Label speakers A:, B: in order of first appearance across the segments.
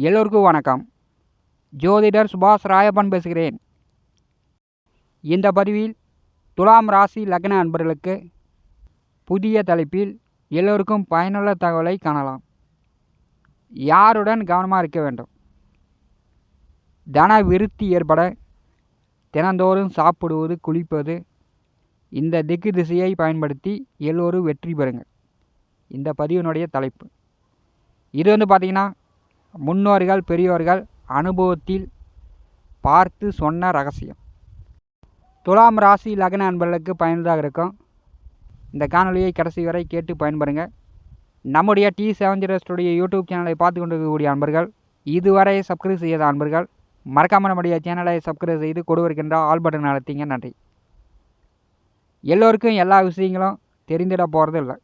A: எல்லோருக்கும் வணக்கம். ஜோதிடர் சுபாஷ் ராயப்பன் பேசுகிறேன். இந்த பதிவில் துலாம் ராசி லக்ன அன்பர்களுக்கு புதிய தலைப்பில் எல்லோருக்கும் பயனுள்ள தகவலை காணலாம். யாருடன் கவனமாக இருக்க வேண்டும்? தன விருத்தி ஏற்பட தினந்தோறும் சாப்பிடுவது குளிப்பது இந்த திக்கு திசையை பயன்படுத்தி எல்லோரும் வெற்றி பெறுங்கள். இந்த பதிவினுடைய தலைப்பு. இது வந்து பார்த்திங்கன்னா முன்னோர்கள் பெரியோர்கள் அனுபவத்தில் பார்த்து சொன்ன ரகசியம். துலாம் ராசி லக்ன அன்பர்களுக்கு பயனுள்ளதாக இருக்கும். இந்த காணொலியை கடைசி வரை கேட்டு பயன்பெறுங்க. நம்முடைய டி செவன் ஜீரோ யூடியூப் சேனலை பார்த்து கொண்டிருக்கக்கூடிய அன்பர்கள் இதுவரை சப்ஸ்கிரைப் செய்யாத அன்பர்கள் மறக்காமல் நம்முடைய சேனலை சப்ஸ்கிரைப் செய்து கொடுவிருக்கின்ற ஆல் பட்டன் அழுத்திங்க நன்றி. எல்லோருக்கும் எல்லா விஷயங்களும் தெரிந்திட போகிறது இல்லை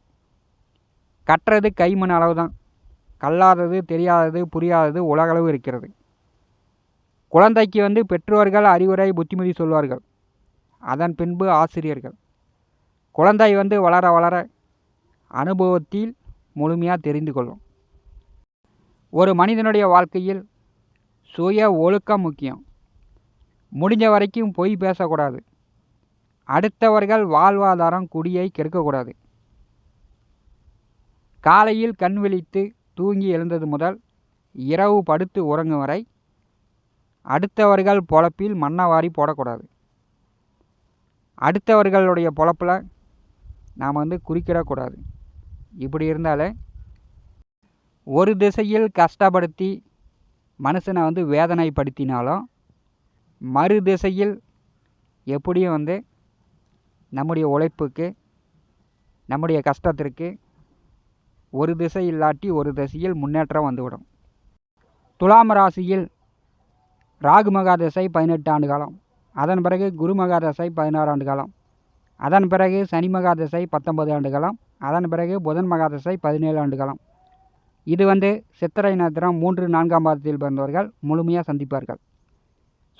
A: கட்டுறது கைமண் அளவு தான் கல்லாதது தெரியாதது புரியாதது உலகளவு இருக்கிறது. குழந்தைக்கு வந்து பெற்றோர்கள் அறிவுரை புத்திமதி சொல்வார்கள். அதன் பின்பு ஆசிரியர்கள். குழந்தை வந்து வளர வளர அனுபவத்தில் முழுமையாக தெரிந்து கொள்ளும். ஒரு மனிதனுடைய வாழ்க்கையில் சுய ஒழுக்கம் முக்கியம். முடிஞ்ச வரைக்கும் பொய் பேசக்கூடாது. அடுத்தவர்கள் வாழ்வாதாரம் குடியை கெடுக்கக்கூடாது. காலையில் கண் விழித்து தூங்கி எழுந்தது முதல் இரவு படுத்து உறங்கும் வரை அடுத்தவர்கள் பொழப்பில் மண்ணை வாரி போடக்கூடாது. அடுத்தவர்களுடைய பொழப்பில் நாம் வந்து குறுக்கிடக்கூடாது. இப்படி இருந்தாலே ஒரு திசையில் கஷ்டப்படுத்தி மனுஷனை வந்து வேதனைப்படுத்தினாலும் மறு திசையில் எப்படியும் வந்து நம்முடைய உழைப்புக்கு நம்முடைய கஷ்டத்திற்கு ஒரு திசை இல்லாட்டி ஒரு திசையில் முன்னேற்றம் வந்துவிடும். துலாம் ராசியில் ராகு மகா திசை பதினெட்டு ஆண்டு காலம். அதன் பிறகு குரு மகா திசை பதினாறு ஆண்டு காலம். அதன் பிறகு சனி மகா திசை பத்தொன்பது ஆண்டு காலம். அதன் பிறகு புதன் மகா திசை பதினேழு ஆண்டு காலம். இது வந்து சித்திரை நட்சத்திரம் மூன்று நான்காம் பாதத்தில் பிறந்தவர்கள் முழுமையாக சந்திப்பார்கள்.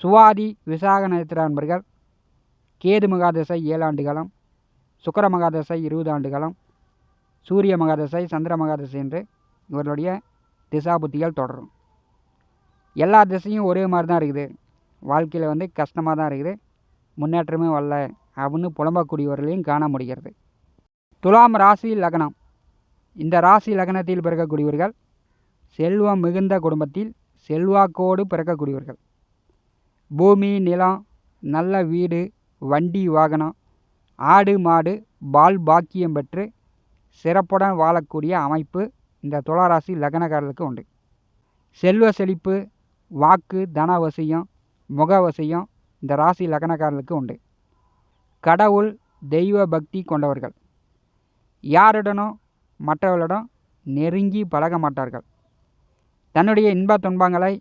A: சுவாதி விசாக நட்சத்திர அன்பர்கள் கேது மகாதசை ஏழு ஆண்டு காலம். சுக்கர மகாதசை இருபது ஆண்டு காலம். சூரிய மகாதசை சந்திர மகாதசை என்று இவர்களுடைய திசா புத்திகள் தொடரும். எல்லா திசையும் ஒரே மாதிரி தான் இருக்குது. வாழ்க்கையில் வந்து கஷ்டமாக தான் இருக்குது. முன்னேற்றமே வரல அப்படின்னு புலம்பக்கூடியவர்களையும் காண முடிகிறது. துலாம் ராசி லக்னம். இந்த ராசி லக்னத்தில் பிறக்கக்கூடியவர்கள் செல்வம் மிகுந்த குடும்பத்தில் செல்வாக்கோடு பிறக்கக்கூடியவர்கள். பூமி நிலம் நல்ல வீடு வண்டி வாகனம் ஆடு மாடு பால் பாக்கியம் பெற்று சிறப்புடன் வாழக்கூடிய அமைப்பு இந்த துளாராசி லக்னக்காரர்களுக்கு உண்டு. செல்வ செழிப்பு வாக்கு தனவசியம் முகவசியம் இந்த ராசி லக்னக்காரர்களுக்கு உண்டு. கடவுள் தெய்வ பக்தி கொண்டவர்கள். யாருடனும் மற்றவர்களிடம் நெருங்கி பழக மாட்டார்கள். தன்னுடைய இன்ப துன்பங்களை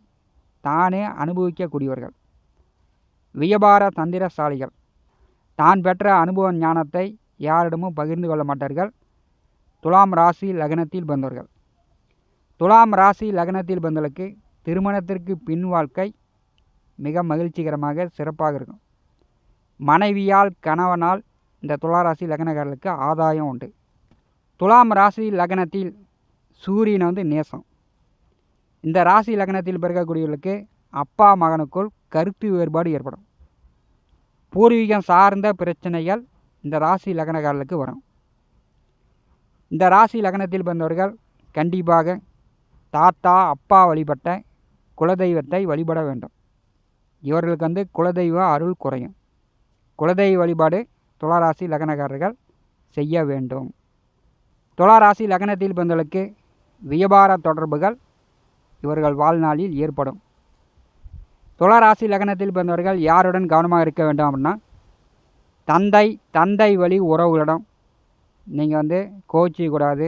A: தானே அனுபவிக்கக்கூடியவர்கள். வியாபார தந்திரசாலிகள். தான் பெற்ற அனுபவ ஞானத்தை யாரிடமும் பகிர்ந்து கொள்ள மாட்டார்கள். துலாம் ராசி லக்னத்தில் பிறந்தவர்கள். துலாம் ராசி லக்னத்தில் பிறந்தவர்களுக்கு திருமணத்திற்கு பின் வாழ்க்கை மிக மகிழ்ச்சிகரமாக சிறப்பாக இருக்கும். மனைவியால் கணவனால் இந்த துளாராசி லக்னக்காரர்களுக்கு ஆதாயம் உண்டு. துலாம் ராசி லக்னத்தில் சூரியன் வந்து நேசம். இந்த ராசி லக்னத்தில் பிறக்கக்கூடியவர்களுக்கு அப்பா மகனுக்குள் கருத்து வேறுபாடு ஏற்படும். பூர்வீகம் சார்ந்த பிரச்சனைகள் இந்த ராசி லக்னக்காரர்களுக்கு வரும். இந்த ராசி லக்னத்தில் பிறந்தவர்கள் கண்டிப்பாக தாத்தா அப்பா வழிபட்ட குலதெய்வத்தை வழிபட வேண்டும். இவர்களுக்கு வந்து குலதெய்வ அருள் குறையும். குலதெய்வ வழிபாடு துளாராசி லக்னக்காரர்கள் செய்ய வேண்டும். துளாராசி லக்னத்தில் பிறந்தவர்களுக்கு வியாபார தொடர்புகள் இவர்கள் வாழ்நாளில் ஏற்படும். துளாராசி லக்னத்தில் பிறந்தவர்கள் யாருடன் கவனமாக இருக்க வேண்டும் அப்படின்னா தந்தை தந்தை வழி உறவுகளிடம் நீங்கள் வந்து கோச்சிக்கூடாது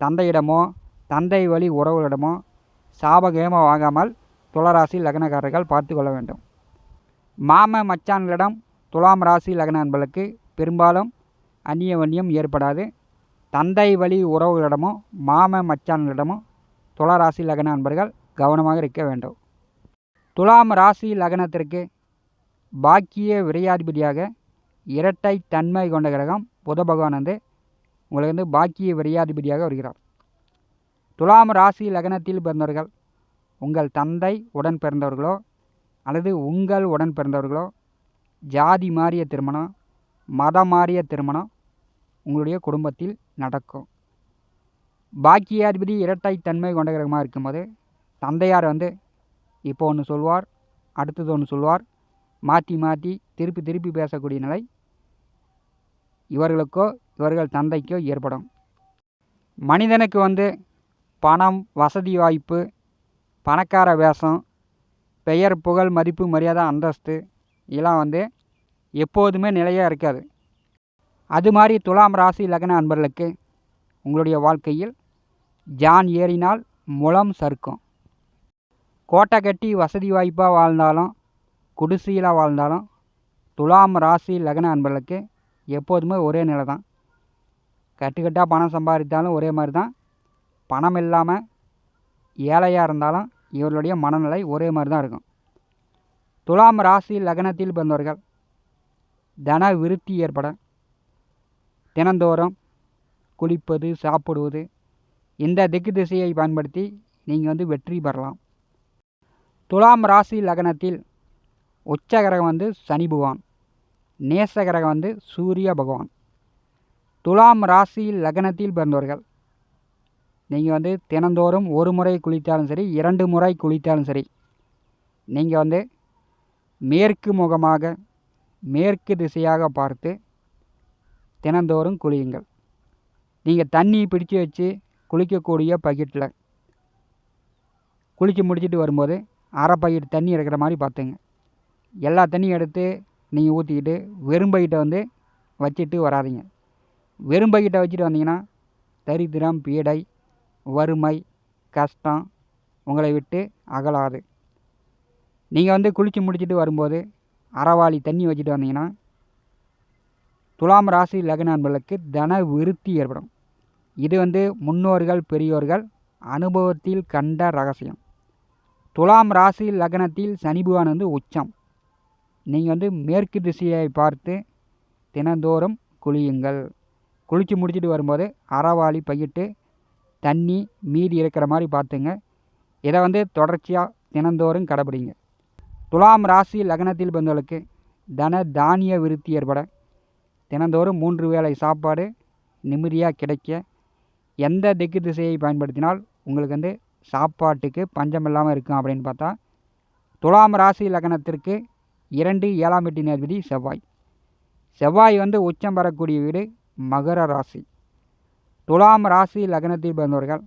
A: தந்தையிடமோ தந்தை வழி உறவுகளிடமோ சாபகேமம் வாங்காமல் துளராசி லக்னக்காரர்கள் பார்த்து கொள்ள வேண்டும். மாம மச்சான்களிடம் துலாம் ராசி லக்ன அன்பர்களுக்கு பெரும்பாலும் அந்நிய வன்னியம் ஏற்படாது. தந்தை வழி உறவுகளிடமோ மாம மச்சான்களிடமோ துளராசி லக்ன அன்பர்கள் கவனமாக இருக்க வேண்டும். துலாம் ராசி லக்னத்திற்கு பாக்கிய விரையாதிபதியாக இரட்டை தன்மை கொண்ட கிரகம் புத பகவான் வந்து உங்களுக்கு வந்து பாக்கிய விரையாதிபதியாக வருகிறார். துலாம் ராசி லக்னத்தில் பிறந்தவர்கள் உங்கள் தந்தை உடன் பிறந்தவர்களோ அல்லது உங்கள் உடன் பிறந்தவர்களோ ஜாதி மாறிய திருமணம் மதம் மாறிய திருமணம் உங்களுடைய குடும்பத்தில் நடக்கும். பாக்கியாதிபதி இரட்டைத்தன்மை கொண்ட கிரகமாக இருக்கும்போது தந்தையார் வந்து இப்போ ஒன்று சொல்வார் அடுத்தது ஒன்று சொல்வார் மாற்றி மாற்றி திருப்பி திருப்பி பேசக்கூடிய நிலை இவர்களுக்கோ இவர்கள் தந்தைக்கோ ஏற்படும். மனிதனுக்கு வந்து பணம் வசதி வாய்ப்பு பணக்கார வேஷம் பெயர் புகழ் மதிப்பு மரியாதை அந்தஸ்து இதெல்லாம் வந்து எப்போதுமே நிலையாக இருக்காது. அது மாதிரி துலாம் ராசி லக்ன அன்பர்களுக்கு உங்களுடைய வாழ்க்கையில் ஜான் ஏறினால் முளம் சறுக்கும். கோட்டை கட்டி வசதி வாய்ப்பாக வாழ்ந்தாலும் குடிசையில் வாழ்ந்தாலும் துலாம் ராசி லக்ன அன்பர்களுக்கு எப்போதுமே ஒரே நிலை தான். கட்டுக்கட்டாக பணம் சம்பாதித்தாலும் ஒரே மாதிரி தான். பணம் இல்லாமல் ஏழையாக இருந்தாலும் இவர்களுடைய மனநிலை ஒரே மாதிரி தான் இருக்கும். துலாம் ராசி லக்னத்தில் பிறந்தவர்கள். தன விருத்தி ஏற்பட தினந்தோறும் குளிப்பது சாப்பிடுவது இந்த திக்கு திசையை பயன்படுத்தி நீங்கள் வந்து வெற்றி பெறலாம். துலாம் ராசி லக்னத்தில் உச்சகரகம் வந்து சனி பகவான். நேச கிரகம் வந்து சூரிய பகவான். துலாம் ராசியில் லக்னத்தில் பிறந்தவர்கள். நீங்கள் வந்து தினந்தோறும் ஒரு முறை குளித்தாலும் சரி இரண்டு முறை குளித்தாலும் சரி நீங்கள் வந்து மேற்கு முகமாக மேற்கு திசையாக பார்த்து தினந்தோறும் குளியுங்கள். நீங்கள் தண்ணி பிடிச்சு வச்சு குளிக்கக்கூடிய பக்கெட்டில் குளித்து முடிச்சுட்டு வரும்போது அரை பக்கெட் தண்ணி இருக்கிற மாதிரி பார்த்துங்க. எல்லா தண்ணியும் எடுத்து நீங்கள் ஊற்றிக்கிட்டு வெறும் பக்கெட்டை வந்து வச்சுட்டு வராதிங்க. வெறும் பக்கெட்டை வச்சுட்டு வந்தீங்கன்னா தரித்திரம் பீடை வறுமை கஷ்டம் உங்களை விட்டு அகலாது. நீங்கள் வந்து குளித்து முடிச்சுட்டு வரும்போது அறவாளி தண்ணி வச்சுட்டு வந்தீங்கன்னா துலாம் ராசி லக்ன தன விருத்தி ஏற்படும். இது வந்து முன்னோர்கள் பெரியோர்கள் அனுபவத்தில் கண்ட ரகசியம். துலாம் ராசி லக்னத்தில் சனி பகவான் வந்து உச்சம். நீங்கள் வந்து மேற்கு திசையை பார்த்து தினந்தோறும் குளியுங்கள். குளித்து முடிச்சுட்டு வரும்போது அறவாளி பையிட்டு தண்ணி மீதி இருக்கிற மாதிரி பார்த்துங்க. இதை வந்து தொடர்ச்சியாக தினந்தோறும் கடைபிடிங்க துலாம் ராசி லக்னத்தில் பிறந்தவர்களுக்கு தன தானிய விருத்தி ஏற்பட தினந்தோறும் மூன்று வேளை சாப்பாடு நிம்மதியாக கிடைக்க எந்த திக்கு திசையை பயன்படுத்தினால் உங்களுக்கு வந்து சாப்பாட்டுக்கு பஞ்சம் இல்லாமல் இருக்கும் அப்படின்னு பார்த்தா துலாம் ராசி லக்னத்திற்கு இரண்டு ஏழாம் எட்டு நேர்விதி செவ்வாய். செவ்வாய் வந்து உச்சம் பெறக்கூடிய வீடு மகர ராசி. துலாம் ராசி லக்னத்தில் பிறந்தவர்கள்.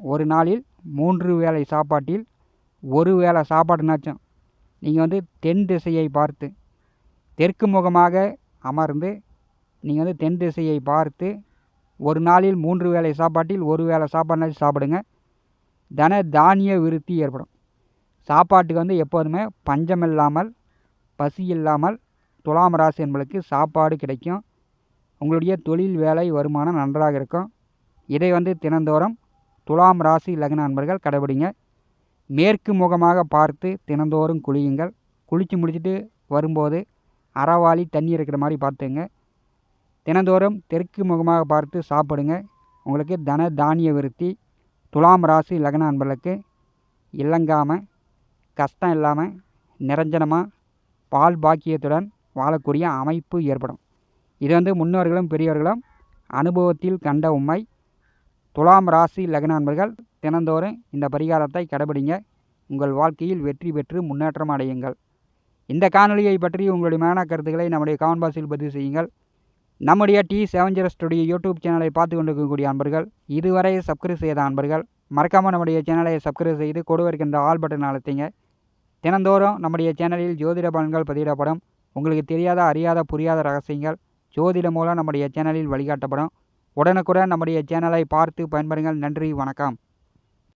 A: ஒரு நாளில் மூன்று வேளை சாப்பாட்டில் ஒரு வேளை சாப்பாடுனாச்சும் நீங்கள் வந்து தென் திசையை பார்த்து தெற்கு முகமாக அமர்ந்து நீங்கள் வந்து தென் திசையை பார்த்து ஒரு நாளில் மூன்று வேளை சாப்பாட்டில் ஒரு வேளை சாப்பாடுனாச்சும் சாப்பிடுங்க. தன தானிய விருத்தி ஏற்படும். சாப்பாட்டுக்கு வந்து எப்போதுமே பஞ்சம் இல்லாமல் பசி இல்லாமல் துலாம் ராசி என்பளுக்கு சாப்பாடு கிடைக்கும். உங்களுடைய தொழில் வேலை வருமானம் நன்றாக இருக்கும். இதை வந்து தினந்தோறும் துலாம் ராசி லக்ன நண்பர்கள் கடைபிடிங்க. மேற்கு முகமாக பார்த்து தினந்தோறும் குளியுங்கள். குளித்து முடிச்சுட்டு வரும்போது அறவாளி தண்ணி இருக்கிற மாதிரி பார்த்துங்க. தினந்தோறும் தெற்கு முகமாக பார்த்து சாப்பிடுங்க. உங்களுக்கு தன தானிய விருத்தி துலாம் ராசி லக்ன நண்பர்களுக்கு இல்லங்காமல் கஷ்டம் இல்லாமல் நிரஞ்சனமாக பால் பாக்கியத்துடன் வாழக்கூடிய அமைப்பு ஏற்படும். இது வந்து முன்னோர்களும் பெரியவர்களும் அனுபவத்தில் கண்ட உண்மை. துலாம் ராசி லக்ன அன்பர்கள் தினந்தோறும் இந்த பரிகாரத்தை கடைபிடிங்க. உங்கள் வாழ்க்கையில் வெற்றி பெற்று முன்னேற்றம் அடையுங்கள். இந்த காணொலியை பற்றி உங்களுடைய மேன கருத்துக்களை நம்முடைய கமெண்ட் பாக்ஸில் பதிவு செய்யுங்கள். நம்முடைய T seven zero studio YouTube சேனலை பார்த்து கொண்டிருக்கக்கூடிய அன்பர்கள் இதுவரை சப்ஸ்கிரைப் செய்த அன்பர்கள் மறக்காமல் நம்முடைய சேனலை சப்ஸ்கிரைப் செய்து கொடுவருக்கின்ற ஆல் பட்டன் அழுத்திங்க. தினந்தோறும் நம்முடைய சேனலில் ஜோதிட பலன்கள் பதிவிடப்படும். உங்களுக்கு தெரியாத அறியாத புரியாத ரகசியங்கள் ஜோதிடம் மூலம் நம்முடைய சேனலில் வழிகாட்டப்படும். உடனுக்குடன் நம்முடைய சேனலை பார்த்து பயன்பெறுங்கள் நன்றி வணக்கம்.